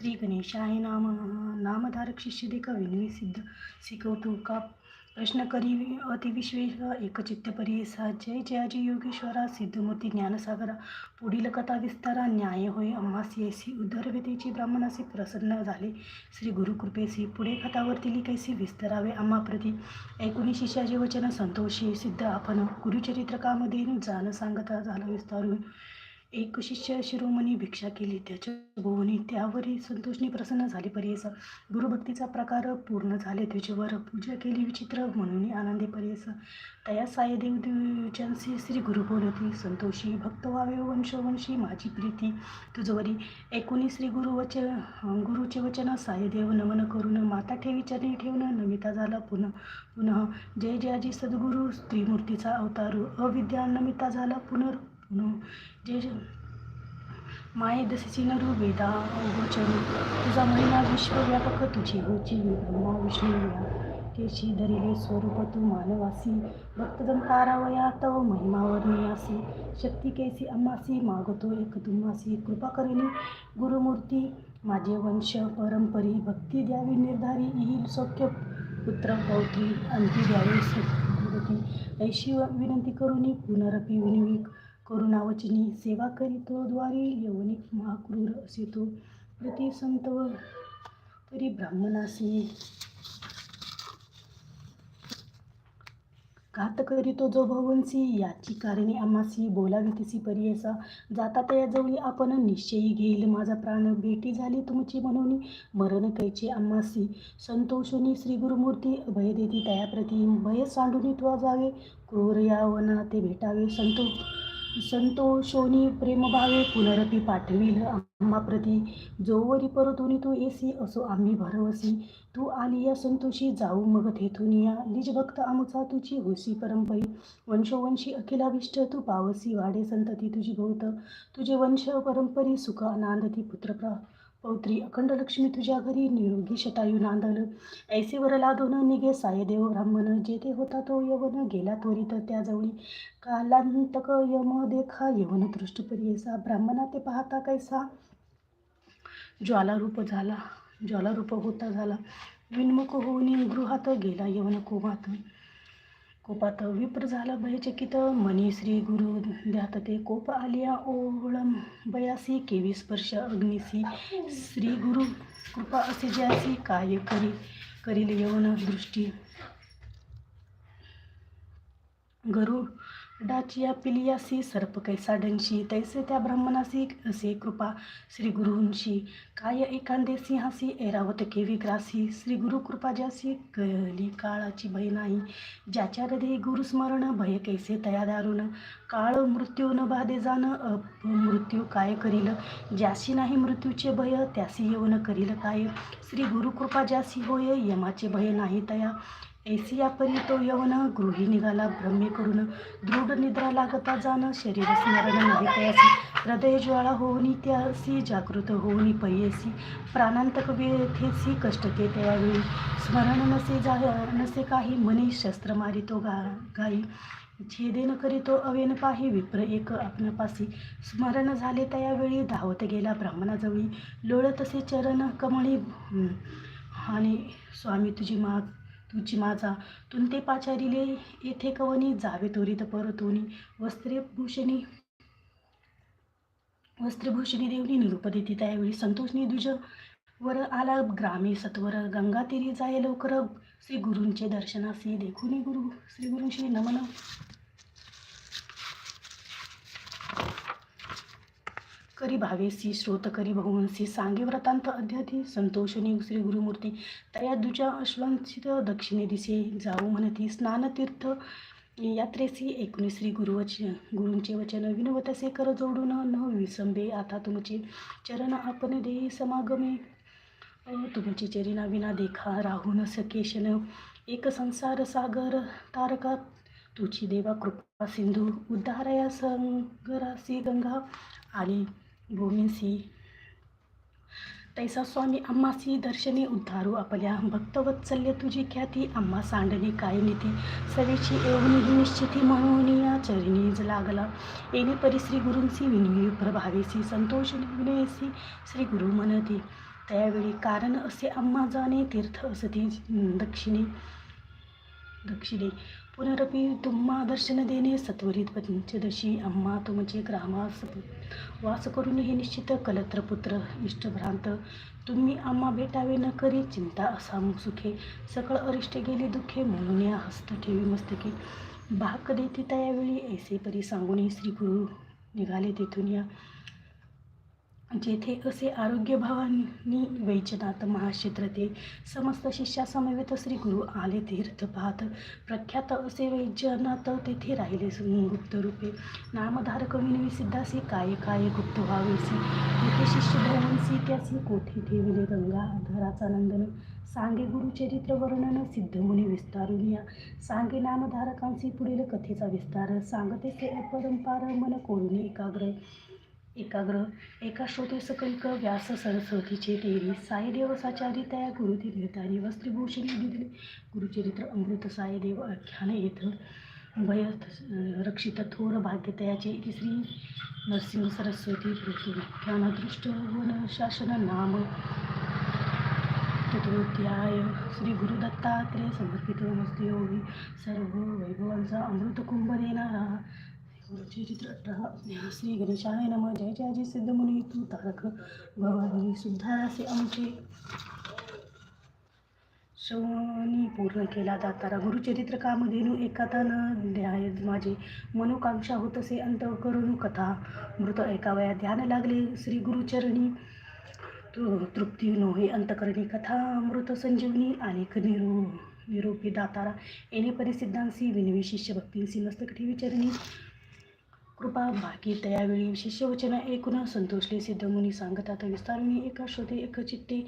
श्री गणेशाय नाम नामधारक शिष्य देखा विनवी सिद्ध शिकवतो का प्रश्न करी अतिविश्वेश एकचित्त परिसा जय जयाजी योगेश्वरा सिद्धमूर्ती ज्ञानसागरा पुढील कथा विस्तारा न्याय होय अम्मासी उदरवेतेची ब्राह्मणासी प्रसन्न झाले श्री गुरुकृपेसी पुढे कथावरती कैसी विस्तारावे अम्माप्रती ऐकुनी शिष्याचे वचन संतोषी सिद्ध आपण गुरुचरित्रकामध्ये जाण सांगता झालं विस्तारून एक शिष्य शिरोमणी भिक्षा केली. त्याच्या भोवनी त्यावरही संतोषने प्रसन्न झाले. पर्यस गुरुभक्तीचा प्रकार पूर्ण झाले. त्याच्यावर पूजा केली. विचित्र म्हणून आनंदी परियस तया सायदेव द्विजांशी श्री गुरु बोलती. संतोषी भक्त वावे वंशवंशी माझी प्रीती तुझवरी. एकोणी श्री गुरु वच गुरुचे वचन सायदेव नमन करून माता ठेवी चरणी ठेवून नमिता झाला पुन्हा पुनः जय जयाजी सद्गुरु. स्त्रीमूर्तीचा अवतारू. अविद्या नमिता झाला पुनर् पुनः जय माये दशची नरू वेदा गोचरू तुझा महिना विश्वव्यापक तुझी होची ब्रह्मा विष्णूया केशी धरिले स्वरूप तू मानवासी भक्तजन तारावया तव महिमा शक्ती केसी अम्मासी मागतो एक तुम्हासी कृपा करिणी गुरुमूर्ती माझे वंश परंपरी भक्ती द्यावी निर्धारी येईल सौख्य पुत्र पौत्री अंती द्यावी सुखी ऐशी विनंती करुनी पुनरपी विनवी करुणावचनी सेवा करीतो द्वारी यवनिक महाक्रूर असे तो प्रति संतव तरी ब्राह्मणासी. घात करीतो जो भवंसी याची कारणे आम्हासी बोलावी तिसी परियसा. जाता त्या जवळी आपण निश्चयी घेईल माझा प्राण भेटी झाली तुमची म्हणून मरण कैचे आम्हासी. संतोषुनी श्री गुरुमूर्ती भय देती तयाप्रती भय सांडूनी त्वा जावे क्रूर यावना ते भेटावे संतो संतोषोनी प्रेमभावे पुनरती पाठविल. आम्हाप्रती जोवरी परतुनी तू येसी असो आम्ही भरवसी. तू आली या संतोषी जाऊ मग तेथून या. निजभक्त आमचा तुझी होसी परंपरी. वंशोवंशी अखिलाविष्ट तू पावसी. वाडे संतती तुझी भोवत. तुझे वंश परंपरी सुख नांदती पुत्रप्रा. पौत्री अखंड लक्ष्मी तुझ्या घरी निरोगी शतायू नांदल ऐसे वरला दोन निघे सायदेव ब्राह्मण. जेथे होता तो यवन गेला त्वरित त्याजवळी. कालांतक यम देखा यवन दृष्ट परियसा. ब्राह्मणा ते पाहता कैसा? ज्वालारूप झाला ज्वालारूप होता झाला. विन्मुख होऊन गृहात गेला यवन कोमात. कोपात विप्र झाला भयचकित मनी श्री गुरु द्यात ते कोप आलिया ओळम बयासी केवी स्पर्श अग्निसी. श्री गुरु कृपा असे ज्यासी काय करी करील यवन दृष्टी. डाचिया पिलियासी सर्प कैसा डंशी तैसे त्या ब्राह्मणासी असे कृपा श्री गुरुंशी. काय एकांदे सिंहासी ऐरावत केवी ग्रासी. श्री गुरु कृपा ज्यासी कली काळाची भय नाही. ज्याच्या हृदय गुरुस्मरण भय कैसे तया दारुण. काळ मृत्यू न बाधे जाण मृत्यू काय करील. ज्यासी नाही मृत्यूचे भय त्यासी येऊन करील काय. श्री गुरुकृपा ज्यासी होय यमाचे भय नाही तया. ऐसिया परी तो यवन गृही निघाला भ्रमे करून दृढ निद्रा लागता जाणं शरीर स्मरण नाही तयासी हृदय ज्वाळा होऊनी त्यासी जागृत होऊनी पयसी प्राणांतक व्यथेसी कष्ट ते त्यावेळी स्मरण नसे जा नसे काही मनी शस्त्र मारितो गा गाई. छेदेन करीतो अवेन पाही विप्र एक आपणापासी स्मरण झाले त्यावेळी धावत गेला ब्राह्मणाजवळी. लोळतसे चरण कमळी आणि स्वामी तुझी माग. तुझी माझा. तुंते पाचारिले येथे कवनी जावे त्वरित परतोनी. वस्त्रेभूषणी वस्त्रभूषणी देवनी निरूप देती त्यावेळी संतोषनी द्विज. वर आला ग्रामी सत्वर गंगा तिरी जाय लवकर. श्री गुरूंचे दर्शनासी देखुनी गुरु. श्री गुरूंशी नमन. करी भावेसी श्रोत करी भगवंसी सांगे व्रतांत अध्याधी संतोषणी श्री गुरुमूर्ती तया दुजा अश्वांसित दक्षिणे दिसे जाऊ म्हणती स्नानतीर्थ यात्रेसी एकोणीस श्री गुरुवच गुरूंचे वचन विनवतसे कर जोडून न विसंबे आता तुमचे चरण आपण दे समागमे. तुमचे चरिना विना देखा राहून सकेशन एक संसार सागर तारका. तुझी देवा कृपा सिंधू उद्धारया संगरासी गंगा. आली भूमिसी तैसा स्वामी आम्हासी दर्शने उद्धारू आपल्या भक्तवत्सल्य तुझी ख्याती आम्हा सांडणे काय नीती? सवेची एवणी ही निश्चिती म्हणून या चरणीज लागला येणे परिश्री गुरूंसी विनिवी प्रभावेसी संतोष विनयसी श्री गुरु म्हणती त्यावेळी कारण असे आम्हा जाणे तीर्थ असती दक्षिणे दक्षिणे. पुनरपि तुम्हा दर्शन देणे सत्वरित पंचदशी. अम्मा तुमचे ग्रामास वास करून हे निश्चित कलत्रपुत्र इष्टभ्रांत. तुम्ही आम्हा भेटावे न करी चिंता असा सुखे. सकळ अरिष्ट गेली दुःखे म्हणून या हस्त ठेवी मस्तके. भाक देती त्यावेळी ऐसे परी सांगून श्री गुरु निघाले तेथून या जेथे असे आरोग्य भावानी वैजनाथ महाक्षेत्र ते समस्त शिष्यासमवेत श्री गुरु आले तीर्थ पाहत. प्रख्यात असे वैजनाथ तेथे राहिले गुप्त रूपे. नामधारक विनवी सिद्धासी काय काय गुप्त व्हावेसी तेथे शिष्य भवनसी त्यासी कोठे ठेविले गंगा धराचा नंदन. सांगे गुरुचरित्र वर्णन सिद्धमुनी विस्तारून या सांगे नामधारकांसी पुढील कथेचा विस्तार. सांगते ते अपरंपार मन कोरून एकाग्र. एकाग्र एका श्रोते सकैक व्यास सरस्वतीचे तेरी. साईदेव देवसाचारी तया गुरुती देवतारी वस्त्रीभूषणी दिले गुरुचरित्र अमृत साईदेव आख्यान येथ. भय रक्षित थोर भाग्य तयाचे श्री नरसिंह सरस्वती व्याख्यान दृष्ट वन शासन नाम. चतुर्थ्याय श्री गुरुदत्तात्रेय समर्पित नमस्ते योगी. सर्व वैभवांचा अमृत कुंभ देणारा श्री गणेशाय नम जय जय जय सिद्धमुनी तू तारक भवानी सुद्धारासे आमचे शवनी पूर्ण केला दातारा गुरुचरित्र कामधेनू एकाता न ध्याय माझे मनोकांक्षा होत असे अंत करून कथा मृत ऐकावया ध्यान लागले श्री गुरुचरणी तृ- तृप्ती नोहे अंतकरणी कथा अमृत संजीवनी अनेक निरो निरोपी दातारा. येणे परिसिद्धांसी विनवी शिष्य भक्तींशी मस्तक ठेवी चरणी. कृपा भागी तयावेळी शिष्यवचन ऐकून संतोषले सिद्धमुनी सांगतात विस्तारुनी एका श्रोते एक चित्ते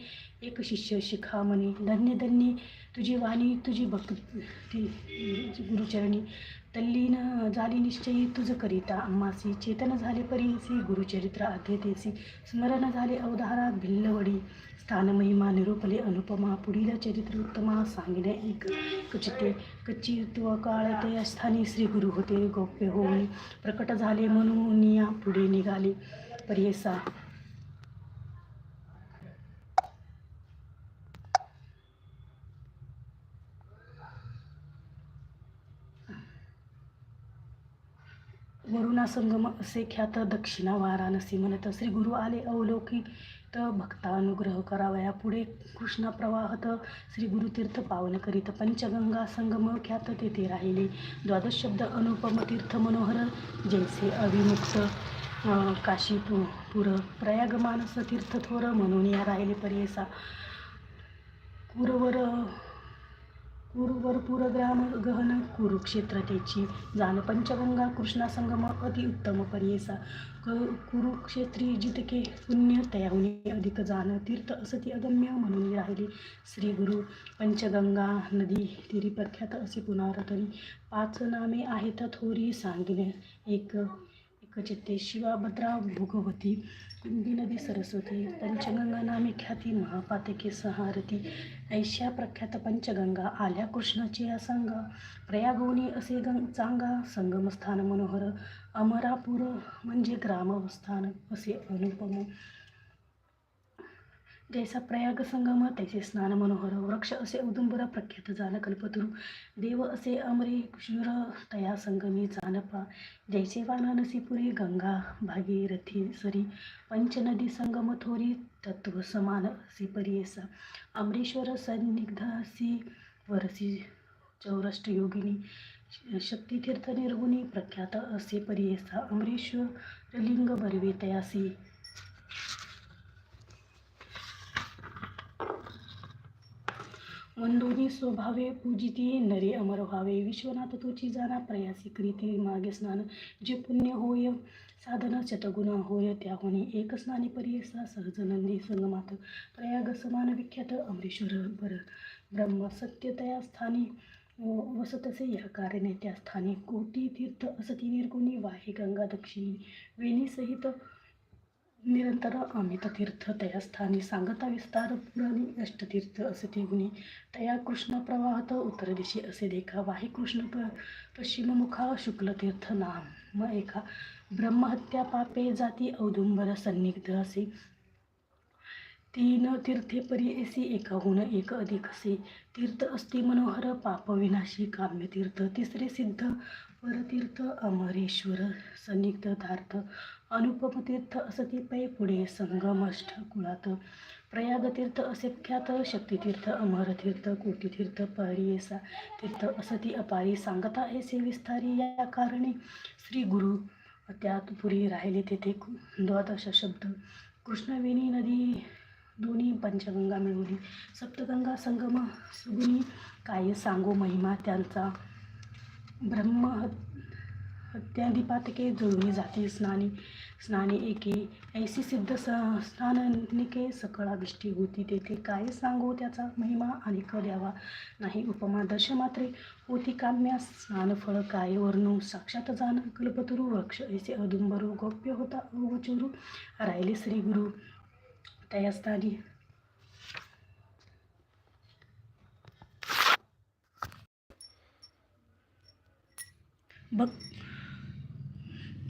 एक शिष्य शिखामणी धन्य धन्य तुझी वाणी तुझी भक्ती गुरुचरणी. तल्लीन झाली निश्चयी तुझ करिता. अम्मासी चेतन झाले परीसी गुरुचरित्र अध्यतेसी स्मरण झाले अवधारा भिल्लवडी स्थान महिमा निरूपले अनुपमा पुढील चरित्र उत्तमा सांगिने एक. कचिते कच्चित्व काळ ते अस्थानी श्री गुरु होते गोप्य होऊन. प्रकट झाले म्हणून या पुढे निघाले. पर्यसा वरुणा संगम असे ख्यात दक्षिणा वाराणसी म्हणत श्री गुरु आले अवलौकिक तर भक्तानुग्रह करावया. पुढे कृष्णा प्रवाहत श्री गुरुतीर्थ पावन करीत पंचगंगा संगम ख्यात तेथे राहिले. द्वादश शब्द अनुपम तीर्थ मनोहर जैसे अविमुक्त काशीपूर काशी पु पुर प्रयाग मानस तीर्थ थोर म्हणून या राहिले. पर्यसा कुरवर कुरुवर पुरग्राम गहन कुरुक्षेत्र जाण. पंचगंगा कृष्णा संगम अति उत्तम पर्येसा. क कुरुक्षेत्री जितके पुण्य तयाहुने अधिक जाण. तीर्थ असती अगम्य म्हणून राहिली श्री गुरु. पंचगंगा नदी तिरी प्रख्यात असे पुनरातनी पाच नामे आहेत थोरी सांगिले एक कचित्ते शिवा भद्रा भोगवती कुंदी नदी सरस्वती पंचगंगा नामी ख्याती महापातके सहारती ऐशा प्रख्यात पंचगंगा आल्या कृष्णाची सांगा प्रयागोनी असे गंग चांगा संगमस्थान मनोहर अमरापूर म्हणजे ग्रामस्थान असे अनुपम जैसा प्रयाग संगम तैसे स्नान मनोहर वृक्ष असे औदुंबर प्रख्यात जाण कल्पतरू देव असे अमरेश्वर तया संगमी जानपा जैसे वाराणसीपुरी गंगा भागीरथी सरी पंचनदी संगम थोरी तत्व समान असे परियेसा अमरेश्वर सन्निग्धासी वरसी चौरष्ट योगिनी शक्तितीर्थ निर्गुणी प्रख्यात असे परियेसा अमरेश्वर लिंग बरवे तयासी वंदोनी स्वभावे पूजिती नरे अमर व्हावे विश्वनाथ तुची जाणा प्रयासी करीती मागे स्नान जे पुण्य होय साधन शतगुण होय त्याहुनी एक स्नानी परियसा सहज नंदी संगमात प्रयाग समान विख्यात अमरेश्वर बर ब्रह्म सत्यतया स्थानी वसतसे या कारणे त्या स्थानी कोटी तीर्थ असती निर्गुणी वाहे गंगा दक्षिणी वेणी सहित निरंतर अमिततीर्थ तया स्थानी सांगता विस्तार पुराणी अष्टतीर्थ असते गुणी तया कृष्ण प्रवाहत उत्तर दिशी असे देखा. वाहे कृष्ण प पश्चिममुखा शुक्लतीर्थ नाम. म एका ब्रह्महत्या पापे जाती औदुंबर सन्निग्ध असे. तीन तीर्थे परी एसी एकाहून एक अधिक असे. तीर्थ अस्ति मनोहर पाप विनाशी काम्य तीर्थ. तिसरे सिद्ध परतीर्थ अमरेश्वर सन्निग्धार्थ अनुपमतीर्थ असं असती पै पुढे संगमष्ट कुळात प्रयागतीर्थ असे ख्यात शक्तितीर्थ अमरतीर्थ कोटीतीर्थ परियेसा तीर्थ असती अपारी सांगता ऐसे विस्तारी या कारणे श्री गुरु त्यात पुरी राहिले तेथे द्वादश शब्द. कृष्णवेणी नदी दोन्ही पंचगंगा मिळवली. सप्तगंगा संगम सुगुणी काय सांगो महिमा त्यांचा? ब्रह्म हत्यादिपातके जुळली जाते. स्नानी स्नानी एके ऐसी सिद्ध स स्नानिके सकळा सकळाभिष्टी होती. तेथे काय सांगू त्याचा महिमा आणि क द्यावा? नाही उपमा दर्शमात्रे होती काम्या. स्नानफळ काय वर्णू? साक्षात जाण कल्पतरू वृक्ष. ऐसे अदुंबरू गोप्य होता अवचुरू. राहिले श्री गुरु. तयास्तानी भक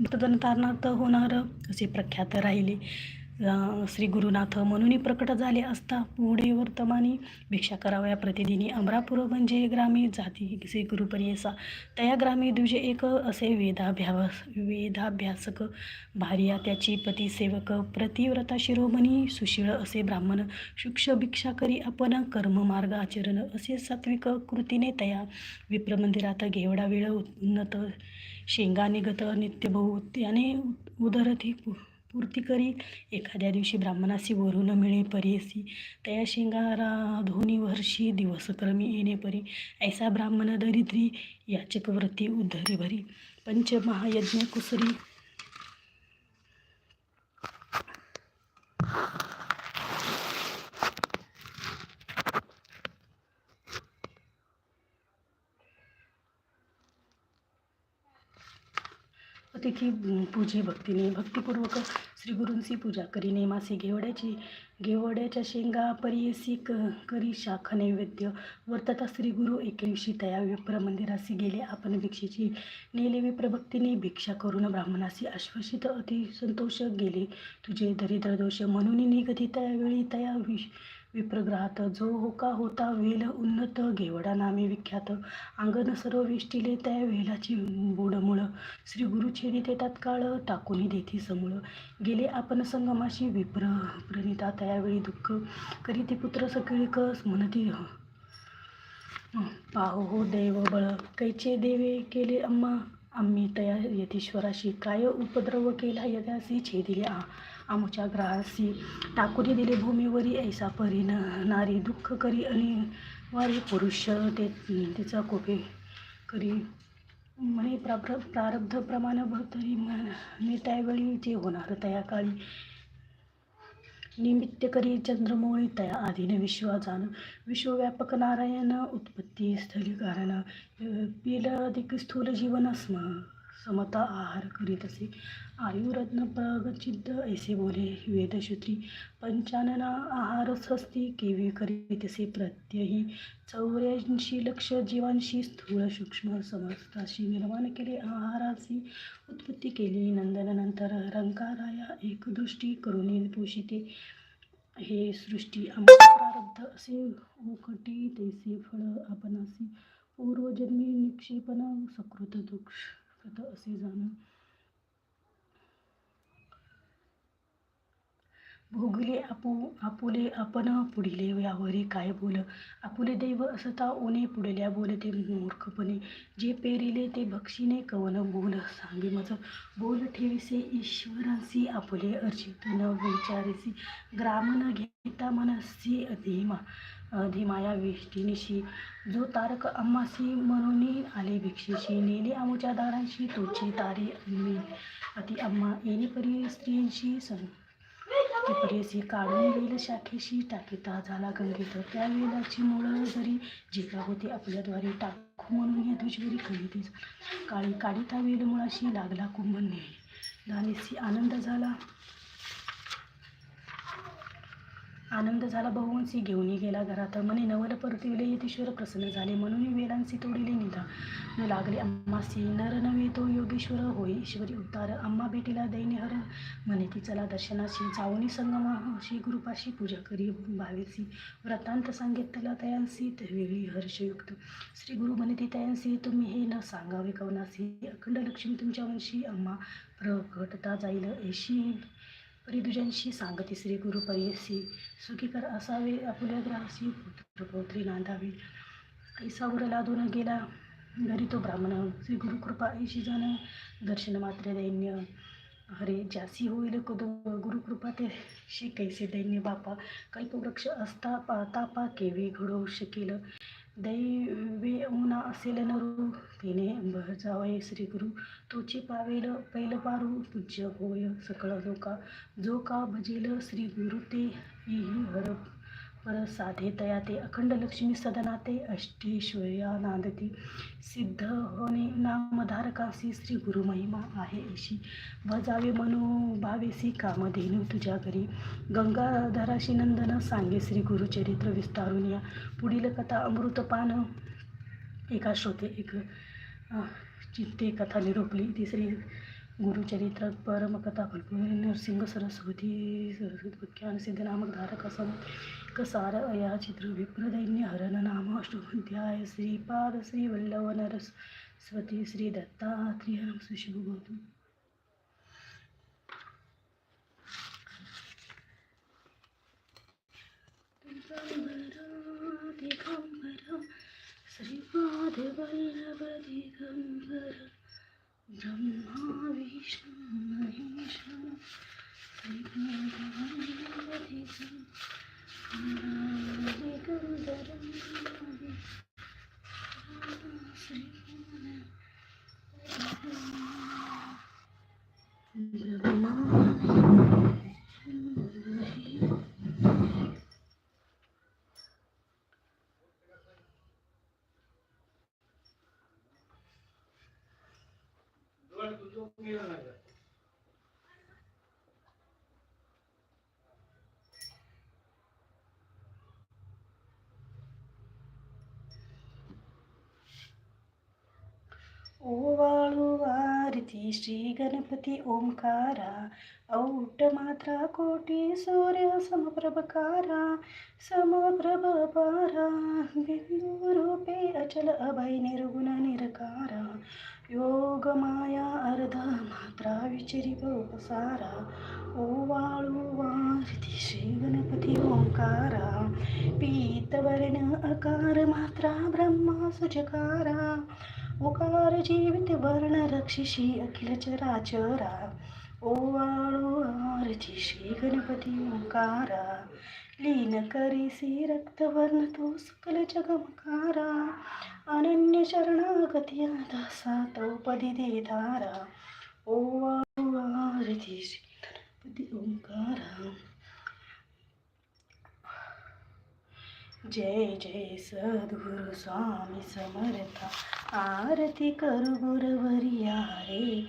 भक्तजनतारणार्थ होणारं असे प्रख्यात राहिले. श्री गुरुनाथ म्हणून प्रकट झाले असता पुढे वर्तमानी भिक्षा कराव्या प्रतिदिनी अमरापूर म्हणजे ग्रामी जाती श्री गुरुपर्यसा तया ग्रामी द्विजे एक असे वेदाभ्यास वेदाभ्यासक भार्या त्याची पतिसेवक प्रतिव्रता शिरोमणी सुशीळ असे ब्राह्मण शुक्ष भिक्षा करी आपण कर्ममार्ग आचरण असे सात्विक कृतीने तया विप्रमंदिरात घेवडा वेळ उन्नत शेंगा निगत नित्यभऊ याने उदरती पूर्ती करी एखाद्या दिवशी ब्राह्मणासी वरून मिळे परेसी. तया शिंगारा धोनी वर्षी दिवसक्रमी येणे परी. ऐसा ब्राह्मण दरिद्री याचकव्रती उद्धरी भरी. पंचमहायज्ञ कुसरी की पूजे भक्तीने भक्तिपूर्वक श्रीगुरूंची पूजा करी नेमासी घेवड्याची घेवड्याच्या शेंगा परियसी क करी शाख नैवेद्य वर्तता श्री गुरु एके दिवशी तया विप्र मंदिरासी गेले. आपण भिक्षेची नेले विप्र भक्तीने भिक्षा करून ब्राह्मणासी आश्वासित अतिसंतोष गेले. तुझे दरिद्र दोष म्हणून निगती त्यावेळी तया विष विप्रग्रहात जो होका होता वेल उन्नत घेवडा नामे विख्यात. अंगण सर्व विष्टीले त्या वेलाची बुडमुळ. श्री गुरु छेडी ते तात्काळ टाकून देती समूळ. गेले आपण संगमाशी विप्र प्रणिता त्यावेळी दुःख करीती पुत्र सकिळिक म्हणती पाहो हो देव बळ. कैचे देवे केले अम्मा? आम्ही तया यतीश्वराशी काय उपद्रव केला? यदासी छेदिले आ आमुच्या ग्रहासी टाकुरी दिले भूमीवरी ऐसा परीन नारी दुःख करी आणि वारी पुरुष ते तिचा कोपे करी. म्हणे प्राप्र प्रारब्ध प्रमाण तरी मी त्यावेळी जे होणार तया काळी निमित्त करी चंद्रमोळी तया आधीन विश्वाजान विश्वव्यापक नारायण उत्पत्ती स्थली कारण पिल अधिक स्थूल जीवन स्म समता आहार करीत असे. आयुरत्न प्रगचिद्ध ऐसे बोले वेदश्रुती. पंचानना आहार स्वस्ती केवी करीत असे. प्रत्ययी चौऱ्याऐंशी लक्ष जीवांशी स्थूळ सूक्ष्म समस्ताशी निर्माण केले. आहाराची उत्पत्ती केली. नंदनानंतर रंकाराया एकदृष्टी करून पोषिते हे सृष्टी आमचे प्रारब्ध असे. ओकटी तैसे फळ आपणासी. पूर्वजन्मी निक्षेपण सकृत दुष्कृत असे जाण भोगले आपू आपुले आपण पुढिले यावरी काय बोल? आपुले दैव असता ओने पुढल्या बोलते मूर्खपणे. जे पेरिले ते भक्षीने कवन बोल? सांगे मज. बोल ठेविसे ईश्वरांसी आपुले अर्जित न विचारिसी. ग्राम न घेता मनसी अधिमा. धीमाया वेष्टीनिशी जो तारक अम्मासी म्हणून आले भिक्षेशी नेले आमुच्या दारांशी तोचे तारे मी अति अम्मा येणे परी स्त्रियांशी सं ती परेसी काढून वेल शाखेशी टाकीता झाला गंगेत. त्या वेलाची मुळं जरी जिका होती आपल्याद्वारे टाकू म्हणून या द्विजवरी कळीते काळी काढिता वेल मुळाशी लागला कुंभने. दानेसी आनंद झाला. आनंद झाला. बहुवंशी घेऊनही गेला घरात. म्हणे नवल परतिविले यतीश्वर प्रसन्न झाले. म्हणून वेलांसी तोडिले निधा न लागले अम्मासी नर नव्हे तो योगेश्वर. होय ईश्वरी उतार अम्मा भेटीला दैन्यहर म्हणे ती चला दर्शनाशी. जाऊनी संगमाशी गुरुपाशी पूजा करी. भावेसी व्रतांत सांगितला तयांसी. वेळी हर्षयुक्त. श्री गुरु म्हणे ती तयांसी तुम्ही हे न सांगावे कवनासी. अखंड लक्ष्मी तुमच्या वंशी अम्मा प्रकटता जाईल. ऐशी परिदुजांशी सांगती श्री गुरु परियसी. सुखीकर असावे आपुल्या ग्रासी पुत्र पौत्री नांदावी. ऐसावर दोन गेला घरी तो ब्राह्मण. श्री गुरु कृपा ऐशी जण दर्शन मात्र दैन्य. हरे ज्यासी होईल कुद गुरुकृपा ते शी कैसे दैन्य बापा. कल्पवृक्ष असता पा तापा केवी घडवू शकेल. दैवे उना असेल नरू. तिने जावय श्री गुरु. तोची पावेल पैल पारू. पूज्य होय सकळ लोका जो का भजेल श्री गुरु ते हर पर साधे तया ते अखंड लक्ष्मी सदनाते अष्टेश्वर्या नांदती सिद्ध होणे नामधारकासी श्री गुरु महिमा आहे अशी. भजावे मनोभावेसी कामधेनू तुझ्या घरी. गंगाधराशी नंदन सांगे श्री गुरुचरित्र विस्तारून या. पुढील कथा अमृतपान एका श्रोते एक चित्ते कथा निरोपली. तिसरी गुरुचरित्र परमकथा फलपुरी नरसिंह सरस्वती सरस्वती व्याख्यान सिद्धनामक धारक असम सार अया चित्र विप्रदैन्य हरण नाम अष्टोध्याय श्रीपाद श्री वल्लभ नरस्वती श्री दत्तात्रेय नम श्री श्रीपाद वल्लभ दिगंबर. ब्रह्मा विष्णू महेश श्रीपाद वल्लभ दिगंबर दिगंबर ब्रह्मा ओवाळू आरती श्री गणपती ओंकारा औट मात्रा कोटी सूर्य समप्रभकारा समप्रभ पारा बिंदू रूपे अचल अभय निर्गुण निरकारा योग माया अर्ध मात्रा विचरी उपसारा ओवाळू आरती श्री गणपती ओंकारा पीतवर्ण अकार मात्रा ब्रह्मा सुजकारा ओकार जीवित वर्ण रक्षिषी अखिल चरा ओवाळू आरची श्री गणपती ओंकारा। लीन करीसी रक्तवर्ण तो सकल जगमकारा। अनन्य शरणागती दासा तौपदी देधारा। ओवाळू आरती श्री गणपती ओंकारा। जय जय सद्गुरु स्वामी समर्था। आरती करू गुरवरिया रे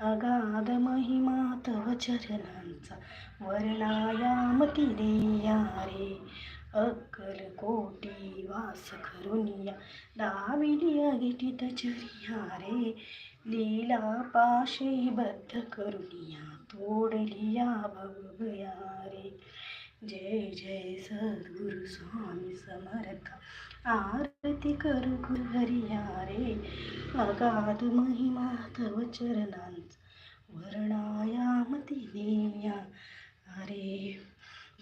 अगाध महिमा तव चरणांचा वर्णायामती देया रे अक्कल कोटी वास करुनिया दाविली अगिटित चरिया रे लीला पाशे बद्ध करुनिया तोडलिया भवया रे जय जय सद्गुरु स्वामी समर्थ. आरती करू गुरुहरिया रे अगाध महिमा तव चरणांचा वर्णायामती देया अरे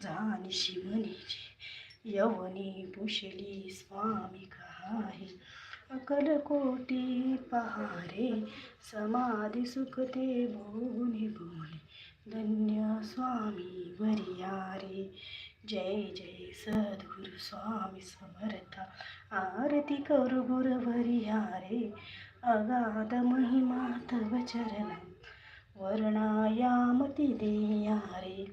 जान शिवनीची यवनी पुशली स्वामी कहारी. अकल कोटी पहारे समाधी सुखते भुवनी भुवनी धन्य स्वामी वरियारे. जय जय सद्गुरु स्वामी समर्थ। आरती करू गुरुवरियारे अगाध महिमा तव चरण। वर्णायामती देयारे रे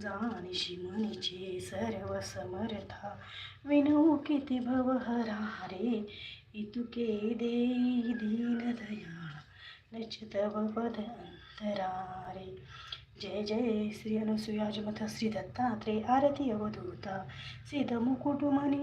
जाणीशी मनीचे सर्व समर्था। विनू किती भव हरारे इतुके देई दीन दयाळ नच तव पद अंतरारे। जय जय श्री अनुसुयाजमथ श्री दत्तात्रे आरती अवधूता। सिद्ध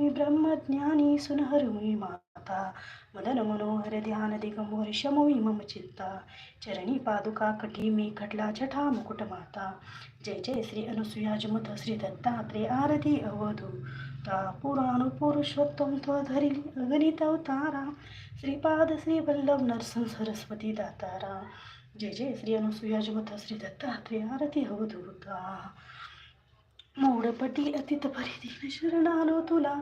ब्रह्मज्ञानी सुनहरमुनी माता। मदन मनोहर ध्यान दिगंबर शमुई मम चित्ता चरणी पादुका कटी मी खटला जठा मुकुट माता। जय जय श्री अनुसुयाजमथ श्री दत्तात्रे आरती अवधूता। पुराण पुरुषोत्तम त्वधरिली अगणित अवतारा। श्रीपाद श्रीवल्लभ नरसं सरस्वती दातारा। जय जय श्री अनुसुयाजमथ श्री दत्तात्रेय आरती अवधूता मोडपटी अतित परिदीन शरणालो तुला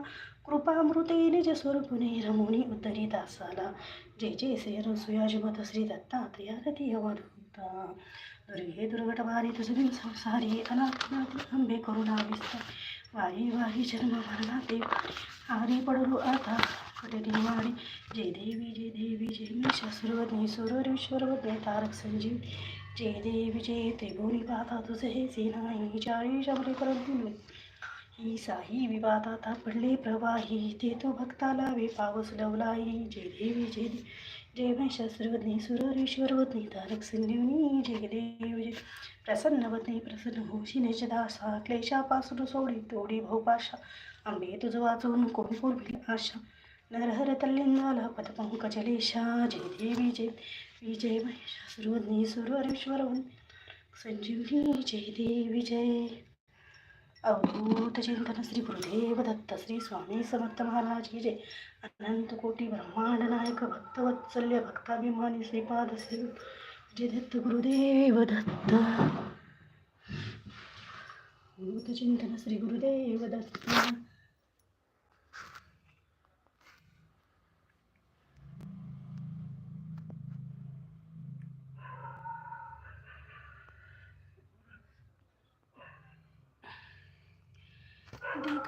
कृपामृते निज स्वरूपुने रमुनी उद्धरी दासाला जय जय श्री अनुसुयाजमथ श्री दत्तात्रेय आरती अवधूता दुर्गे दुर्गट वारी तुझी संसारी अनाथनाथी अंबे करुणा विस्तार वारी वारी जन्म मरणाते आरी पडलो आता वाणी जय देवी जय देवी जय मीशा सर्वज्ञ तारक संजीव। जय देवी जय त्रिभुवनी पाहता तुझे हे सेनाई चारी शबरी परंतु ही साही विवादात पडले प्रवाही। ते तो भक्ताला वे पावस लवलाई जय देवी जय देवी जय महिषासुरवदनी सुररीश्वरवदनी तारक संजीवनी। जय देव जय प्रसन्नवदनी प्रसन्न होशिनेच दासा क्लेशापासून सोडी तोडी भोपाशा आंबे तुझ वाचून कोण आशा। नरहर तल्लिंगाला पदपंकजलेशा जय देवी जय विजय महिषासुरवदनी सुररीश्वरवदनी संजीवनी जय देवी जय अवधूत चिंतन श्री गुरुदेव दत्त श्री स्वामी समर्थ महाराज की जय अनंत कोटी ब्रह्मांड नायक भक्तवत्सल्य भक्ताभिमानी श्रीपाद श्री जय दत्त गुरुदेव दत्त अवधूत चिंतन श्री गुरुदेव दत्त